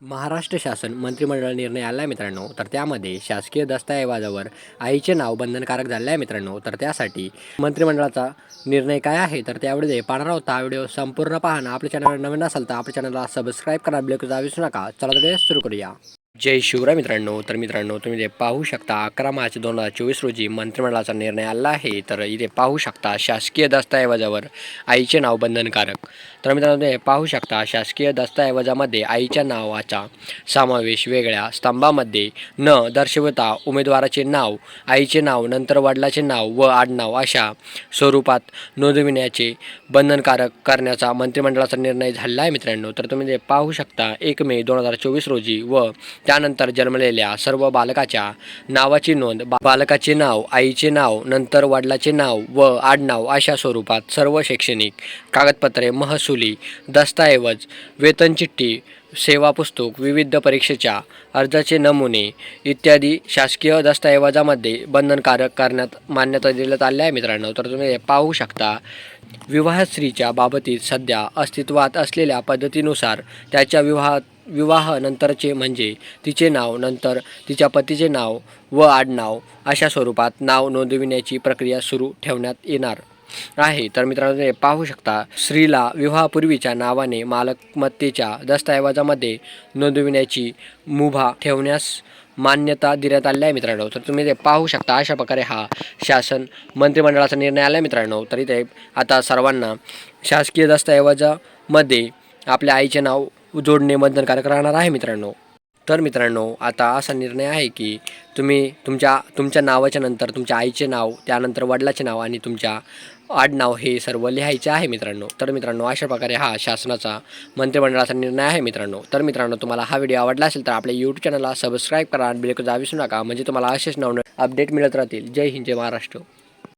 महाराष्ट्र शासन मंत्रिमंडळ निर्णय आला आहे मित्रांनो तर त्यामध्ये शासकीय दस्तऐवजावर आईचे नाव बंधनकारक झाले आहे मित्रांनो तर त्यासाठी मंत्रिमंडळाचा निर्णय काय आहे? तर त्यावेळी पाहणार आहोत हा व्हिडिओ संपूर्ण पाहणं आपल्या चॅनल नवीन असाल तर आपल्या चॅनलला सबस्क्राईब करा बिलकुल विसरू नका. चला तर सुरू करूया. जय शिवराय मित्रांनो. तर मित्रांनो तुम्ही ते पाहू शकता अकरा मार्च दोन हजार चोवीस रोजी मंत्रिमंडळाचा निर्णय आला आहे. तर इथे पाहू शकता शासकीय दस्तऐवजावर आईचे नाव बंधनकारक. तर मित्रांनो ते पाहू शकता शासकीय दस्तऐवजामध्ये आईच्या नावाचा समावेश वेगळ्या स्तंभामध्ये न दर्शवता उमेदवाराचे नाव आईचे नाव नंतर वडिलाचे नाव व आडनाव अशा स्वरूपात नोंदविण्याचे बंधनकारक करण्याचा मंत्रिमंडळाचा निर्णय झाला आहे मित्रांनो. तर तुम्ही ते पाहू शकता एक मे दोन हजार चोवीस रोजी व त्यानंतर जन्मलेल्या सर्व बालकाच्या नावाची नोंद बालकाचे नाव आईचे नाव नंतर वडिलाचे नाव व आडनाव अशा स्वरूपात सर्व शैक्षणिक कागदपत्रे महसुली दस्तऐवज वेतन चिठ्ठी सेवा पुस्तक विविध परीक्षेच्या अर्जाचे नमुने इत्यादी शासकीय दस्तऐवजामध्ये बंधनकारक करण्यात मान्यता देण्यात आली आहे मित्रांनो. तर तुम्ही हे पाहू शकता विवाह स्त्रीच्या बाबतीत सध्या अस्तित्वात असलेल्या पद्धतीनुसार त्याच्या विवाहात विवाहानंतरचे म्हणजे तिचे नाव नंतर तिच्या पतीचे नाव व आडनाव अशा स्वरूपात नाव नोंदविण्याची प्रक्रिया सुरू ठेवण्यात येणार आहे. तर मित्रांनो हे पाहू शकता स्त्रीला विवाहापूर्वीच्या नावाने मालकमत्तेच्या दस्तऐवजामध्ये नोंदविण्याची मुभा ठेवण्यास मान्यता देण्यात आली आहे मित्रांनो. तर तुम्ही ते पाहू शकता अशा प्रकारे हा शासन मंत्रिमंडळाचा निर्णय आला आहे मित्रांनो. तरी ते आता सर्वांना शासकीय दस्तऐवजामध्ये आपल्या आईचे नाव जोडणे बंधनकारक राहणार आहे मित्रांनो. तर मित्रांनो आता असा निर्णय आहे की तुम्ही तुमच्या तुमच्या नावाच्या नंतर तुमच्या आईचे नाव त्यानंतर वडिलाचे नाव आणि तुमच्या आडनाव हे सर्व लिहायचे आहे मित्रांनो. तर मित्रांनो अशा प्रकारे हा शासनाचा मंत्रिमंडळाचा निर्णय आहे मित्रांनो. तर मित्रांनो तुम्हाला हा व्हिडिओ आवडला असेल तर आपल्या यूट्यूब चॅनलला सबस्क्राईब करा आणि बिलकुल विसरू नका. म्हणजे तुम्हाला असेच नवनवीन अपडेट मिळत राहतील. जय हिंद जय महाराष्ट्र.